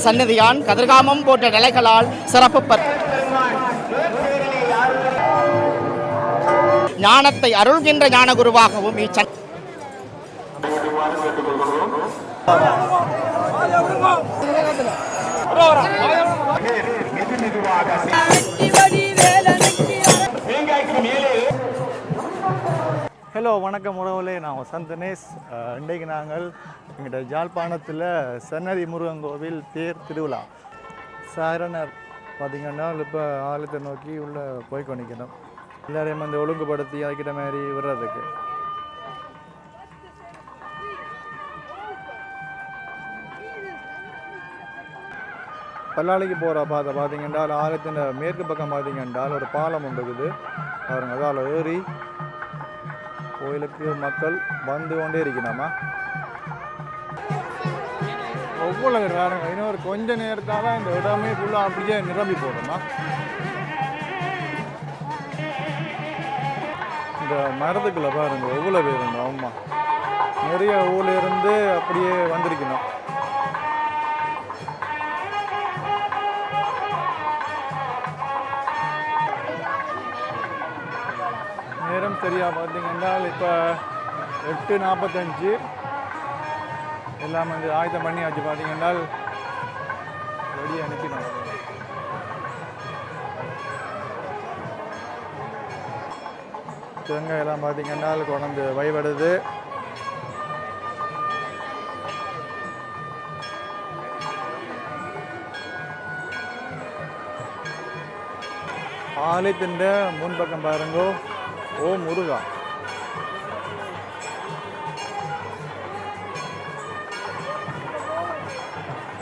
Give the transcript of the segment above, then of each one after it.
சன்னதியான் கதிர்காமம் போன்ற நிலைகளால் சிறப்பு ஞானத்தை அருள்கின்ற ஞான குருவாகவும் இச்சன் ஹலோ வணக்கம் உறவுலே நான் வசந்த் தினேஷ். இன்றைக்கு நாங்கள் எங்கிட்ட ஜாழ்ப்பாணத்தில் சன்னதி முருகன் கோவில் தேர் திருவிழா. சாரணர் பார்த்திங்கன்னா இப்போ ஆலயத்தை நோக்கி உள்ளே போய் கொண்டிக்கணும் எல்லாரையும் வந்து ஒழுங்குபடுத்தி அதுக்கிட்ட மாதிரி விடுறதுக்கு. பல்லாளிக்கு போகிற பாதை பார்த்தீங்கன்னா ஆலயத்தின் மேற்கு பக்கம் பார்த்தீங்கன்னா ஒரு பாலம் ஒன்று இருக்குது. பாருங்க அதால் ஏறி கோயிலுக்கு மக்கள் வந்து கொண்டே இருக்கணுமா ஒவ்வொரு பேர் இன்னொரு கொஞ்ச நேரத்தால் இந்த இடமே ஃபுல்லாக அப்படியே நிரம்பி போடுமா இந்த மரத்துக்குள்ள பாருங்க எவ்வளோ பேருங்க ஆமாம் நிறைய ஊர்ல இருந்து அப்படியே வந்திருக்கணும். பார்த்தீங்கன்னா இப்போ எட்டு நாற்பத்தஞ்சு. எல்லாம் வந்து ஆயுதம் பண்ணியாச்சு பார்த்தீங்கன்னா வெளியே அனுப்பினோம் தேங்காய் எல்லாம் பார்த்தீங்கன்னா கொண்டு வழிபடுது. ஆலயத்தின் முன்பக்கம் பாருங்கோ. ஓ முருகா.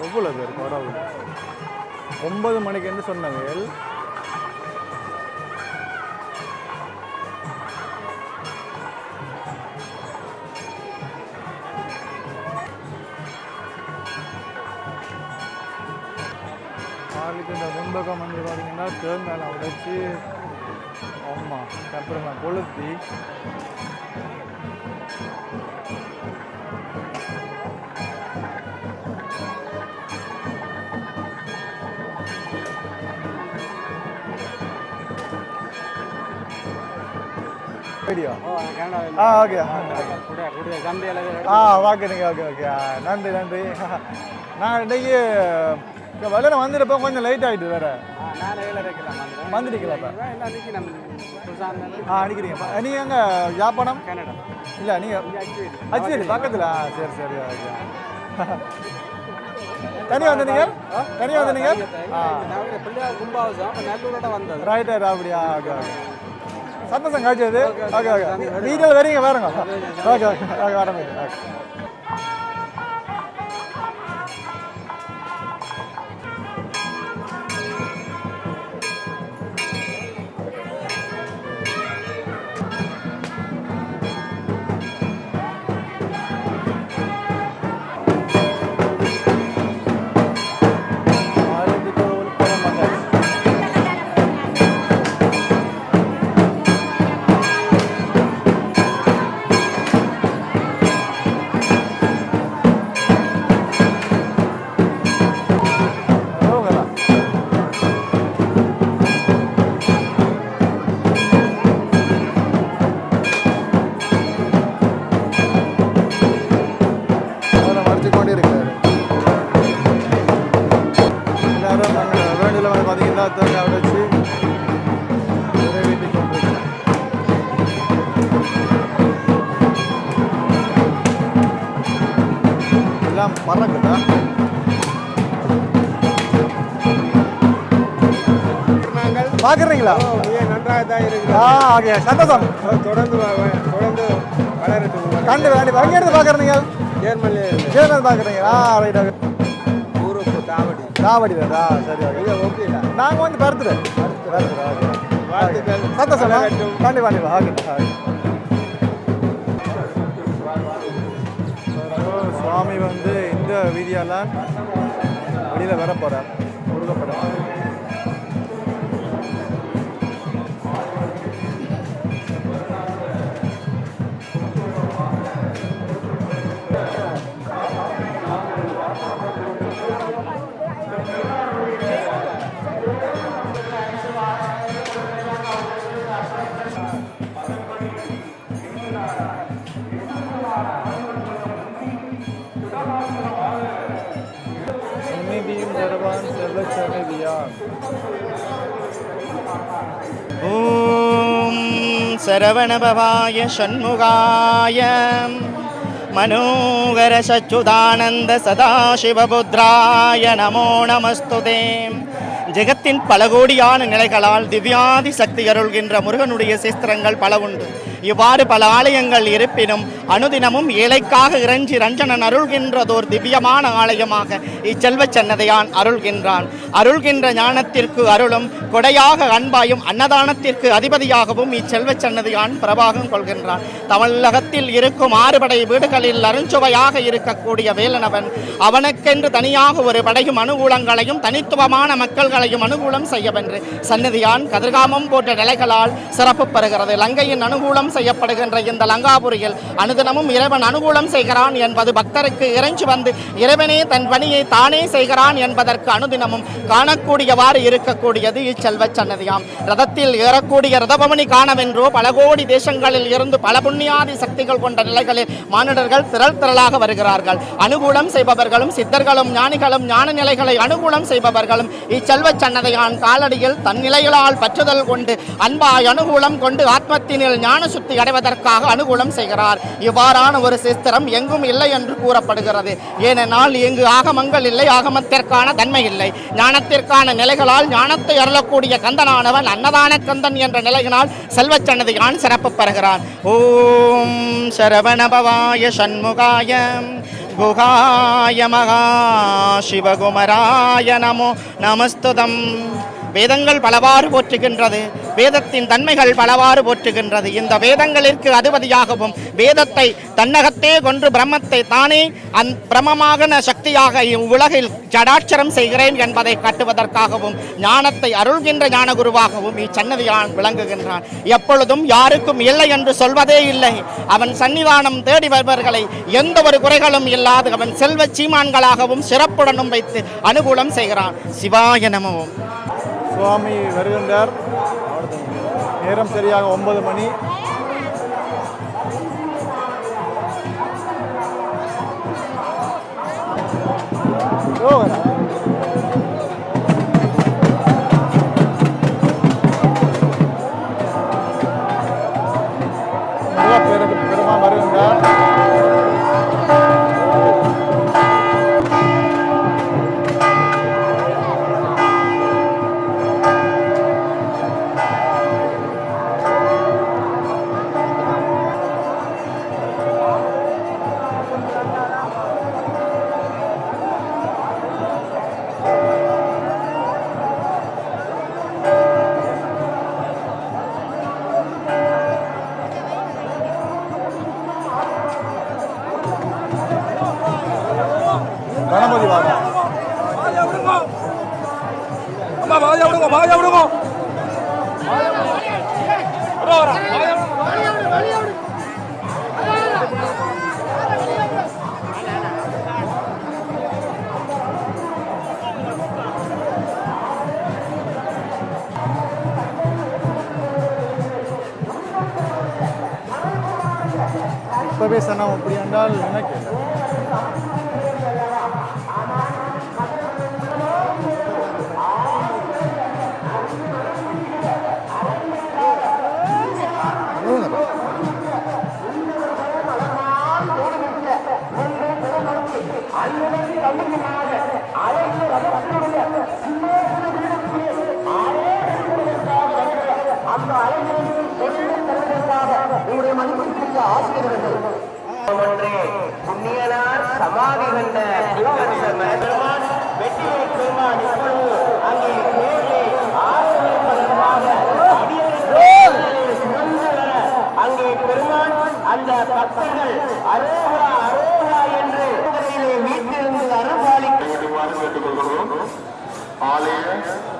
எவ்வளோ பேர் வரவு ஒன்பது மணிக்கு சொன்னவையல் காலுக்கு இந்த முன்பக்கம் வந்து பார்த்தீங்கன்னா தேங்காயெல்லாம் உடைச்சி ஆமாம் அப்புறமா கொளுத்தி. வீடியோ ஆ ஓகே ஆ வாக்குறீங்க ஓகே ஓகே ஆ, நன்றி நன்றி. நான் இன்னைக்கு இங்கே வெளில கொஞ்சம் லேட் ஆகிட்டு வேற. வந்துட்டீங்களா இப்போ ஆ அடிக்கிறீங்க. நீங்கள் எங்கே யாழ்ப்பாணம் இல்லை நீங்கள் அச்சேரி பக்கத்தில். ஆ சரி சரி ஓகே தனியாக வந்தீங்க? தனியாக வந்தீங்க? ஆ ரைட் ரைட் அப்படியா? ஓகே ஓகே சந்தோஷம் காய்ச்சது ஓகே ஓகே வீட்டில் வரீங்க பாருங்க. ஓகே ஓகே ஓகே வர ஓகே எல்லாம் பறக்குதா பார்க்குறீங்களா நன்றாக தான் இருக்குது ஆ ஓகே சந்தோஷம். தொடர்ந்து தொடர்ந்து வளரட்டும் கண்டு வேண்டி எங்கேருந்து பார்க்குறீங்க ஜெர்மனில ஜெயலலிதா பார்க்குறீங்க ஆ ரைட் ஓகே ஊருக்கு தாவடி. தாவடி வேதா சரி ஓகே இது ஓகேடா நாங்கள் வந்து பருத்துரு பருத்துரு ஓகே. சந்தோஷம் வளரட்டும். கண்டிப்பா கண்டிப்பா. ஓகே ஓகே சாமி வந்து இந்த வீதியால் வெளியில் வர போகிறார் சரவணபவாய ஷண்முகாய மனோகர சச்சுதானந்த சதாசிவபுத்ராய நமோ நமஸ்துதே. ஜெகத்தின் பல கோடியான நிலைகளால் திவ்யாதி சக்தி அருள்கின்ற முருகனுடைய சிஸ்திரங்கள் பல உண்டு. இவ்வாறு பல ஆலயங்கள் இருப்பினும் அனுதினமும் ஏழைக்காக இறைஞ்சி ரஞ்சனன் அருள்கின்றதோர் திவ்யமான ஆலயமாக இச்செல்வச் சன்னதியான் அருள்கின்றான். அருள்கின்ற ஞானத்திற்கு அருளும் கொடையாக அன்பாயும் அன்னதானத்திற்கு அதிபதியாகவும் இச்செல்வச் சன்னதியான் பிரபாகம் கொள்கின்றான். தமிழகத்தில் இருக்கும் ஆறுபடை வீடுகளில் அருஞ்சுவையாக இருக்கக்கூடிய வேலனவன் அவனுக்கென்று தனியாக ஒரு படையும் அனுகூலங்களையும் தனித்துவமான மக்கள்களையும் அனுகூலம் செய்யவென்று சன்னதியான் கதிர்காமம் போன்ற நிலைகளால் சிறப்பு பெறுகிறது. லங்கையின் அனுகூலம் செய்யப்படுகின்ற இந்த லங்காபுரியில். அனுதினமும் இறைவன் அனுகூலம் செய்கிறான் என்பது பக்தருக்கு இறைஞ்சி வந்து இறைவனே தன் பணியை தானே செய்கிறான் என்பதற்கு அனுதினமும் காணக்கூடியவாறு இருக்கக்கூடியது இச்செல்வ சன்னதியாம். ரதத்தில் ஏறக்கூடிய ரதபவனி காணவென்றோ பல கோடி தேசங்களில் இருந்து பல புண்ணியாதி சக்திகள் கொண்ட நிலைகளில் மானிடர்கள் திரள் திரளாக வருகிறார்கள். அனுகூலம் செய்பவர்களும் சித்தர்களும் ஞானிகளும் ஞான நிலைகளை அனுகூலம் செய்பவர்களும் இச்செல்வ சன்னதியான் காலடியில் தன் நிலைகளால் பற்றுதல் கொண்டு அன்பாய் அனுகூலம் கொண்டு ஆத்மத்தினில் ஞான சுத்தி அடைவதற்காக அனுகூலம் செய்கிறார். இவ்வாறான ஒரு சிஸ்திரம் எங்கும் இல்லை என்று கூறப்படுகிறது. ஏனென்றால் இங்கு ஆகமங்கள் இல்லை ஆகமத்திற்கான தன்மை இல்லை. ஞானத்திற்கான நிலைகளால் ஞானத்தை அருளக்கூடிய கந்தனானவன் அன்னதான கந்தன் என்ற நிலையினால் செல்வச்சன்னதியான் சிறப்பு பெறுகிறான். ஓம் சரவணபவாய சண்முகாய குகாய மகா சிவகுமராய நமோ நமஸ்துதம். வேதங்கள் பலவாறு போற்றுகின்றது. வேதத்தின் தன்மைகள் பலவாறு போற்றுகின்றது. இந்த வேதங்களிற்கு அதிபதியாகவும் வேதத்தை தன்னகத்தே கொன்று பிரம்மத்தை தானே அந் பிரமமான சக்தியாக இவ்வுலகில் ஜடாட்சரம் செய்கிறேன் என்பதை கட்டுவதற்காகவும் ஞானத்தை அருள்கின்ற ஞானகுருவாகவும் இச்சன்னதியான் விளங்குகின்றான். எப்பொழுதும் யாருக்கும் இல்லை என்று சொல்வதே இல்லை. அவன் சன்னிதானம் தேடி வருபவர்களை எந்த ஒரு குறைகளும் இல்லாது அவன் செல்வ சீமான்களாகவும் சிறப்புடனும் வைத்து அனுகூலம் செய்கிறான். சிவாய நமவும் சுவாமி வருகின்றார். நேரம் சரியாக ஒன்பது மணி. ஓ, வாயா விடுங்க வாயா விடுங்க. இப்பவே சனம் அப்படி என்றால் என்ன கேட்டேன் புண்ணியனார் சமாதி கண்ட பெருமான் வெற்றியை பெருமான் இப்பொழுது அங்கே அந்த பக்தர்கள் அரோகா அரோகா என்று வீட்டிலிருந்து அருள்பாலிக்க வேண்டுமாறு கேட்டுக்கொள்கிறோம். ஆலய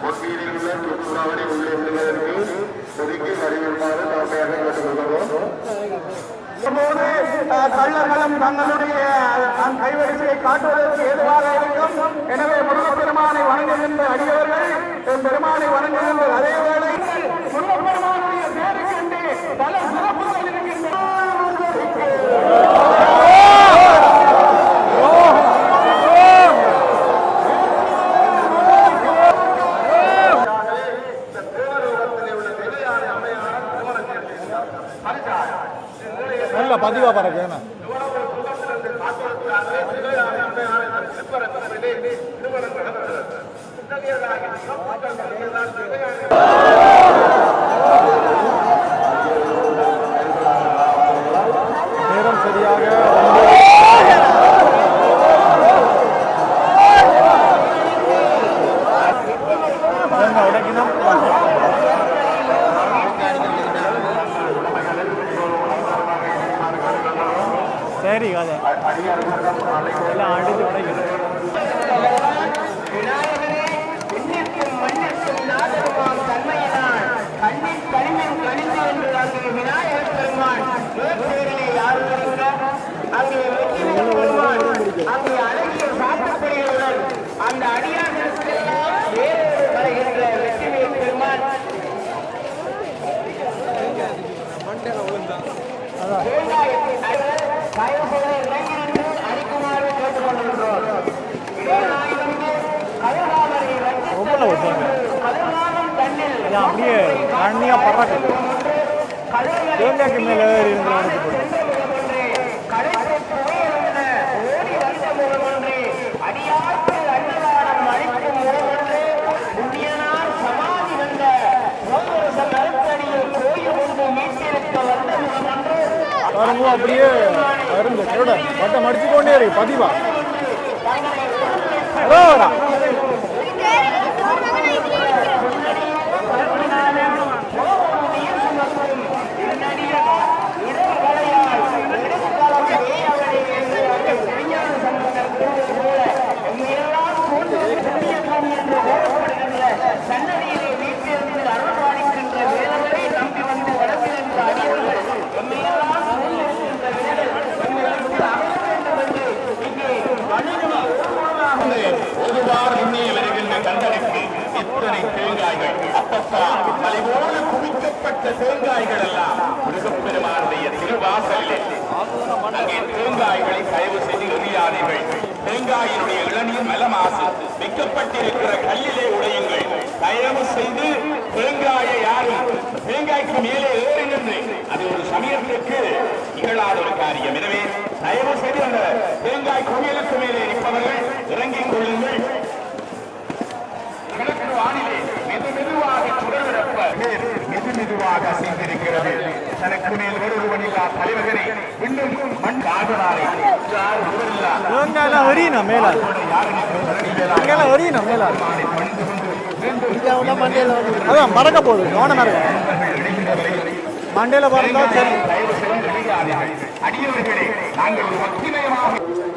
உள்ள சுற்றுலாவணி உள்ளே செல்வதற்கு ஒதுக்கி அறிவிப்பாறு தாழ்மையாக கேட்டுக்கொள்கிறோம். கள்ளர்களும் தங்களுடைய கைவரிசையை காட்டுவதற்கு ஏதுவாக இருக்கும். எனவே முருகப்பெருமானை வணங்குகின்ற அடியவர்கள் பெருமானை வணங்குகின்ற அதே வேளை முருகப்பெருமானுடைய பேருக்கென்று பல சிறப்புகள் நல்ல பதிவாக பறக்கு என்ன? நேரம் சரியாக சரி கதை எல்லாம் அடிச்சு விநாயகரே விண்ணிற்கும் மண்ணிற்கும் நாதருமாம் தன்மையினால் கண்ணின் கனிமின் கணிந்து என்று அங்கே விநாயகர் பெருமான் வேற்றிலே யார் வருகிற அங்கே வெற்றிவேல் பெருமான் அங்கே அழகிய சாத்துப்படிகளுடன் அந்த அடியார்களுக்கெல்லாம் வேறு வருகின்ற வெற்றிவேல் பெருமான் தேங்காயத்தை தயவு செய்து இறங்கியிருந்து அடிக்குமாறு கேட்டுக்கொண்டிருக்கிறோம் இடைநாயகனுக்கு கதிர்காமரை ரொம்ப வச்சாங்க கதிர்காமம் தன்னில் எல்லாம் அப்படியே தண்ணியாக பறக்கு தேங்காய்க்கு மேலே ஏறி இருந்து கடைசி புகையிலுள்ள ஓடி வந்த முகம் ஒன்று அடியாற்று அன்னதானம் அளிக்கும் முகம் ஒன்று புண்ணியனார் சமாதி வந்த சோமரச மரத்தடியில் கோயில் தேங்காய்க்கு மீட்டிருக்க பாருங்க அப்படியே அருந்து கூட வட்டம் அடிச்சு கொண்டே இருக்கு. பதிவா? வைக்கப்பட்டிருக்கிற கல்லிலே உடையுங்கள். தயவு செய்து தேங்காயை யாரும் தேங்காய்க்கு மேலே ஏறி நின்று அது ஒரு சமயத்திற்கு இகழாத ஒரு காரியம். எனவே தயவு செய்து அந்த தேங்காய் குவியலுக்கு மேலே இருப்பவர்கள் இறங்கிக் கொள்ளுங்கள். கிழக்கு வானிலை மெது மெதுவாக சுடல் வெப்ப மெது மெதுவாக செய்திருக்கிறது தனக்கு மேல் ஒருவனில்லா தலைவகனை இன்னும் மண் காதலாரை யார் ஒருவரில்லா அங்கெல்லாம் எறியணும் மேலே அதான் மறக்க போகுது கவனம் இருக்கு சரி அடியவர்களே நாங்கள்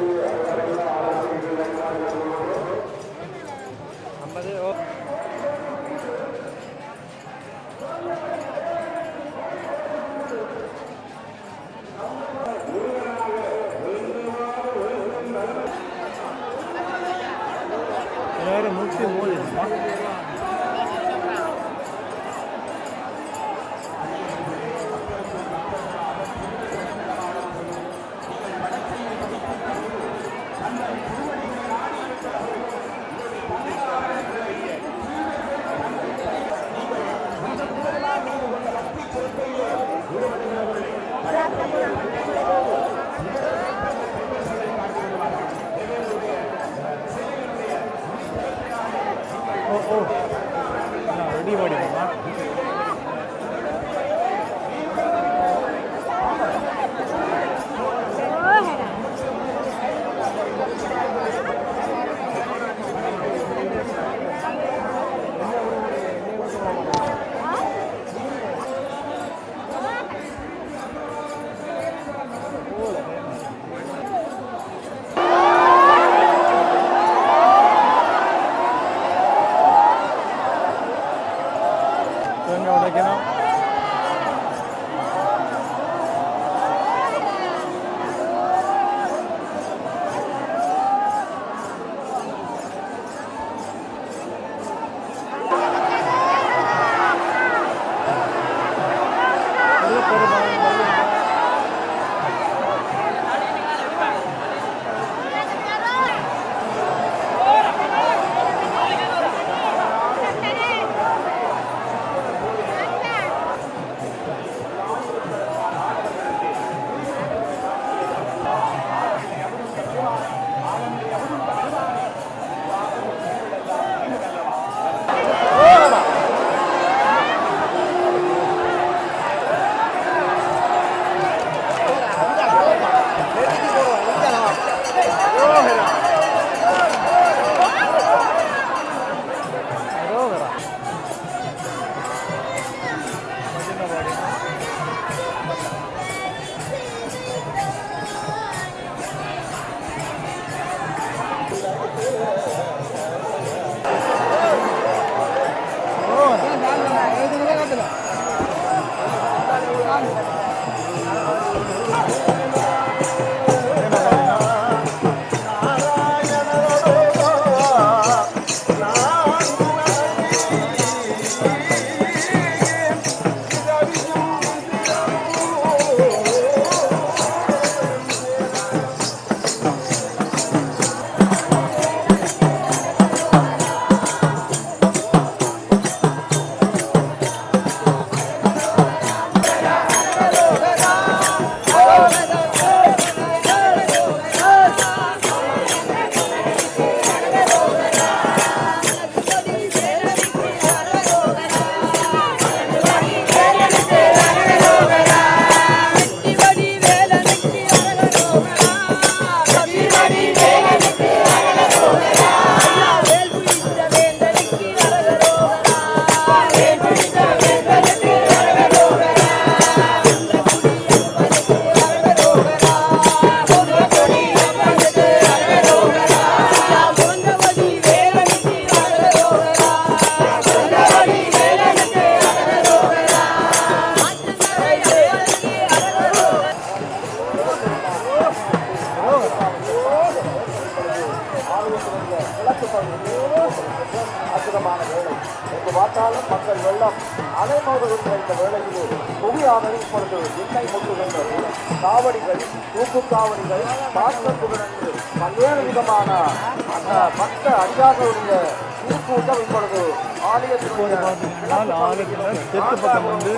ஆலயத்தினுடைய பார்த்தீங்கன்னா ஆலயத்தில் தெற்கு பக்கம் வந்து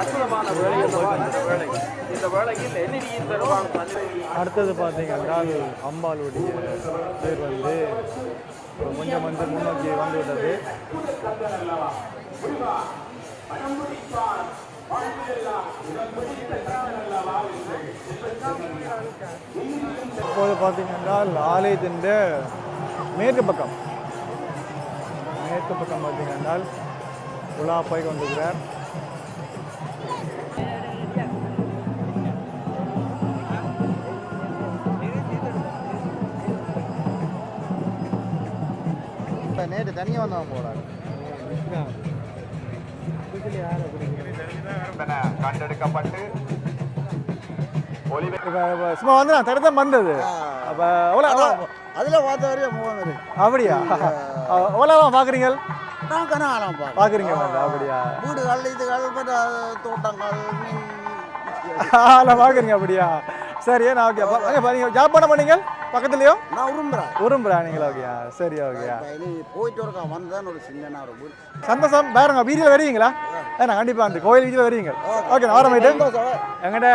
அற்புதமான வேலை அல்லவா அடுத்தது பார்த்தீங்கன்னா அம்பாளுடைய பேர் வந்து கொஞ்சம் வந்து முன்னோக்கி வந்து இப்போது பார்த்தீங்கன்னா ஆலயத்தின் மேற்கு பக்கம். மேற்கு பக்கம் பார்த்தீங்கன்னா உலா போய் கொண்டிருக்கிறார். நேற்று தனியாக வந்தவன் போகிறாரு கண்டெடுக்கப்பட்டு சும்மா வந்து நான் தடுத்தான் வந்தது அப்போ அதில் பார்த்த வரையும் அப்படியா? எவ்வளோலாம் பார்க்குறீங்க நான் கனகாலம் பார்க்குறீங்க அப்படியா? வீடுகள் இதுகள் தோட்டங்கள் மீன். பார்க்குறீங்க அப்படியா? சரி நான் ஓகே பாருங்க ஜாப்பான பண்ணீங்க பக்கத்துலையோ? நான் நீங்கள் ஓகேயா சரி ஓகேயா போயிட்டு ஒரு சின்ன ஒரு சந்தோஷம். பாருங்க வீதியில் வருவீங்களா? ஏன்னா கண்டிப்பாக அந்த கோயில் வீதியில் வருவீங்க. ஓகே நான் வரமாயிட்டு எங்கிட்ட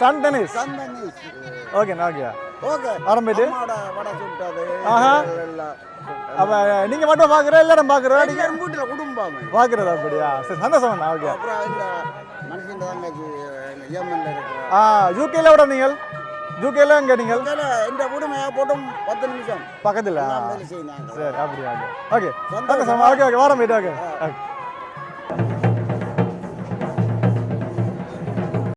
சன் ஓகேண்ணா ஓகேயா ஓகே ஆரம்பிட்டு ஆஹா. அப்போ நீங்கள் மட்டும் பார்க்குற எல்லாரும் பார்க்குறோம் நீங்கள் வீட்டில் குடும்பம் பார்க்குறது அப்படியா? சரி சந்தோஷம் ஓகே. மனுஷன் ஆ யூகேல விட நீங்கள்? யூகேல எங்கே நீங்கள்? இந்த போட்டும் பத்து நிமிஷம். பக்கத்தில். சரி அப்படியா ஓகே சந்தோஷம் ஓகே ஓகே வாரம் போயிட்டு ஓகே. ஓகே.